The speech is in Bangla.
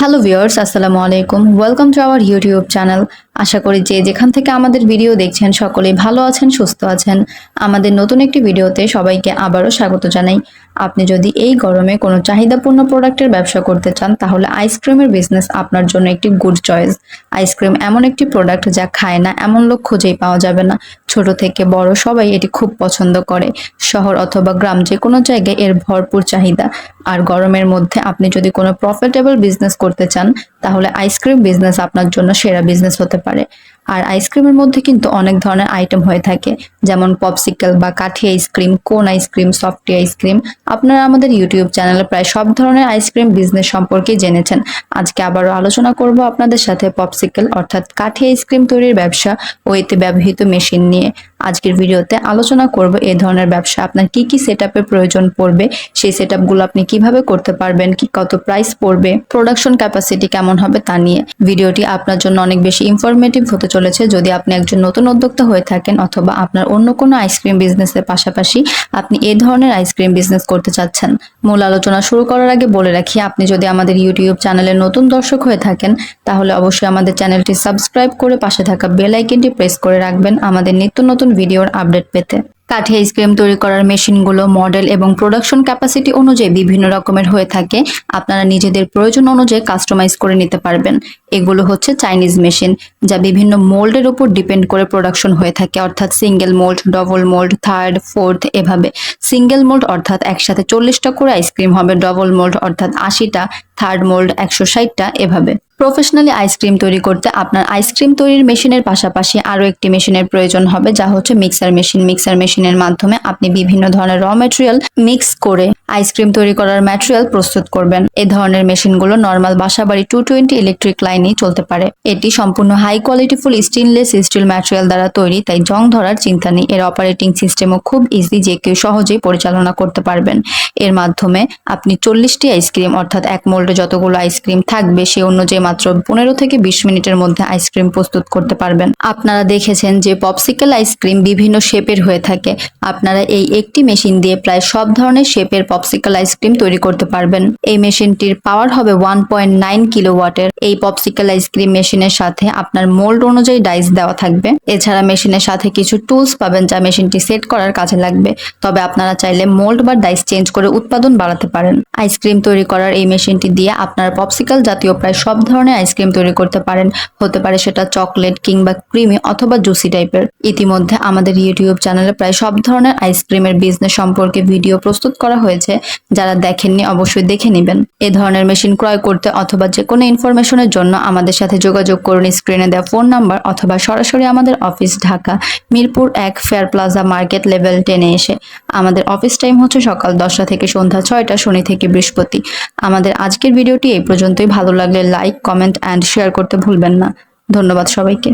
হ্যালো ভিওর্স আসসালামু আলাইকুম। Welcome to our YouTube channel আশা করি যে যেখান থেকে আমাদের ভিডিও দেখছেন সকলে ভালো আছেন, সুস্থ আছেন। আমাদের নতুন একটি ভিডিওতে সবাইকে আবারও স্বাগত জানাই। আপনি যদি এই গরমে কোনো চাহিদাপূর্ণ প্রোডাক্টের ব্যবসা করতে চান, তাহলে আইসক্রিমের বিজনেস আপনার জন্য একটি গুড চয়েস আইসক্রিম এমন একটি প্রোডাক্ট যা খায় না, এমন লোক খুঁজেই পাওয়া যাবে না। ছোট থেকে বড় সবাই এটি খুব পছন্দ করে। শহর অথবা গ্রাম যে কোনো জায়গায় এর ভরপুর চাহিদা। আর গরমের মধ্যে আপনি যদি কোনো প্রফিটেবল বিজনেস করতে চান, তাহলে আইসক্রিম বিজনেস আপনার জন্য সেরা বিজনেস হতে পারে। আর আইসক্রিমের মধ্যে কিন্তু অনেক ধরনের আইটেম হয়ে থাকে, যেমন পপসিকল বা কাঠি আইসক্রিম, কোন আইসক্রিম সফটি আইসক্রিম। আপনারা আমাদের ইউটিউব চ্যানেলে প্রায় সব ধরনের আইসক্রিম বিজনেস সম্পর্কে জেনেছেন। আজকে আবারও আলোচনা করব আপনাদের সাথে পপসিকল অর্থাৎ কাঠি আইসক্রিম তৈরির ব্যবসা ও এতে ব্যবহৃত মেশিন নিয়ে। আজকের ভিডিওতে আলোচনা করব এই ধরনের ব্যবসা। আপনার কি কি সেট প্রয়োজন পড়বে? সেই সেট আপনি কীভাবে করতে পারবেন? কি কত প্রাইস পড়বে? প্রোডাকশন ক্যাপাসিটি কেমন হবে তা নিয়ে ভিডিওটি আপনার জন্য অনেক বেশি ইনফরমেটিভ হতে চলেছে। যদি আপনি একজন নতুন উদ্যোক্তা হয়ে থাকেন অথবা আপনার অন্য কোনো আইসক্রিম বিজনেসের পাশাপাশি আপনি এই ধরনের আইসক্রিম বিজনেস করতে চাচ্ছেন, মূল আলোচনা শুরু করার আগে বলে রাখি, আপনি যদি আমাদের ইউটিউব চ্যানেলের নতুন দর্শক হয়ে থাকেন, তাহলে অবশ্যই আমাদের চ্যানেলটি সাবস্ক্রাইব করে পাশে থাকা বেল আইকনটি প্রেস করে রাখবেন। আমাদের নিত্য নতুন ভিডিওর আপডেট পেতে। কাঠি আইসক্রিম তৈরি করার মেশিনগুলো, মডেল এবং প্রোডাকশন ক্যাপাসিটি অনুযায়ী বিভিন্ন রকমের হয়ে থাকে। আপনারা নিজেদের প্রয়োজন অনুযায়ী কাস্টমাইজ করে নিতে পারবেন। এগুলো হচ্ছে চাইনিজ মেশিন যা বিভিন্ন মোল্ডের উপর ডিপেন্ড করে প্রোডাকশন হয়ে থাকে, অর্থাৎ single mould double mould third fourth এভাবে। সিঙ্গেল মোল্ড অর্থাৎ একসাথে চল্লিশটা করে আইসক্রিম হবে ডবল মোল্ড অর্থাৎ আশিটা থার্ড মোল্ড একশো ষাটটা এভাবে। প্রফেশনালি আইসক্রিম তৈরি করতে আপনার আইসক্রিম তৈরির মেশিনের পাশাপাশি আরও একটি মেশিনের প্রয়োজন হবে, যা হচ্ছে মিক্সার মেশিন মিক্সার মেশিনের মাধ্যমে আপনি বিভিন্ন ধরনের র ম্যাটেরিয়াল মিক্স করে আইসক্রিম তৈরি করার ম্যাটেরিয়াল প্রস্তুত করবেন। এ ধরনের মেশিনগুলো নর্মাল বাসাবাড়ি টু টোয়েন্টি ইলেকট্রিক লাইনেই চলতে পারে। এটি সম্পূর্ণ high qualityful stainless steel material দ্বারা তৈরি, তাই জং ধরার চিন্তা নেই। এর অপারেটিং সিস্টেমও খুব ইজি যে কেউ সহজেই পরিচালনা করতে পারবেন। এর মাধ্যমে আপনি চল্লিশটি আইসক্রিম অর্থাৎ এক মোল্ডে যতগুলো আইসক্রিম থাকবে, সে অনুযায়ী মাত্র পনেরো থেকে বিশ মিনিটের মধ্যে আইসক্রিম প্রস্তুত করতে পারবেন। আপনারা দেখেছেন যে পপসিকেল আইসক্রিম বিভিন্ন শেপের হয়ে থাকে আপনারা এই একটি মেশিন দিয়ে প্রায় সব ধরনের শেপের পপসিকেল আইসক্রিম তৈরি করতে পারবেন। এই মেশিনটির পাওয়ার হবে ওয়ান পয়েন্ট নাইন কিলোওয়াটের এই পপসিকেল আইসক্রিম মেশিনের সাথে আপনার মোল্ড অনুযায়ী ডাইস দেওয়া থাকবে। এছাড়া মেশিনের সাথে কিছু টুলস পাবেন যা মেশিনটি সেট করার কাজে লাগবে। তবে আপনারা চাইলে মোল্ড বা ডাইস চেঞ্জ করে উৎপাদন বাড়াতে পারেন। আইসক্রিম তৈরি করার এই মেশিনটি দিয়ে আপনার পপসিকাল জাতীয় প্রায় সব ধরনের আইসক্রিম তৈরি করতে পারেন। হতে পারে সেটা চকলেট কিংবা ক্রিমি অথবা জুসি টাইপের ইতিমধ্যে আমাদের ইউটিউব চ্যানেলে প্রায় সব ধরনের আইসক্রিমের বিজনেস সম্পর্কে ভিডিও প্রস্তুত করা হয়েছে। যারা দেখেননি, অবশ্যই দেখে নেবেন। এ ধরনের মেশিন ক্রয় করতে অথবা যে কোনো ইনফরমেশনের জন্য আমাদের সাথে যোগাযোগ করুন স্ক্রিনে দেওয়া ফোন নাম্বার অথবা সরাসরি আমাদের অফিস ঢাকা, মিরপুর এক ফেয়ার প্লাজা মার্কেট লেভেল টেনে এসে। আমাদের অফিস টাইম হচ্ছে সকাল দশটা থেকে সন্ধ্যা ছয়টা, শনি থেকে বৃহস্পতি। আমাদের আজকের ভিডিওটি এই পর্যন্তই। ভালো লাগলে লাইক কমেন্ট অ্যান্ড শেয়ার করতে ভুলবেন না। ধন্যবাদ সবাইকে।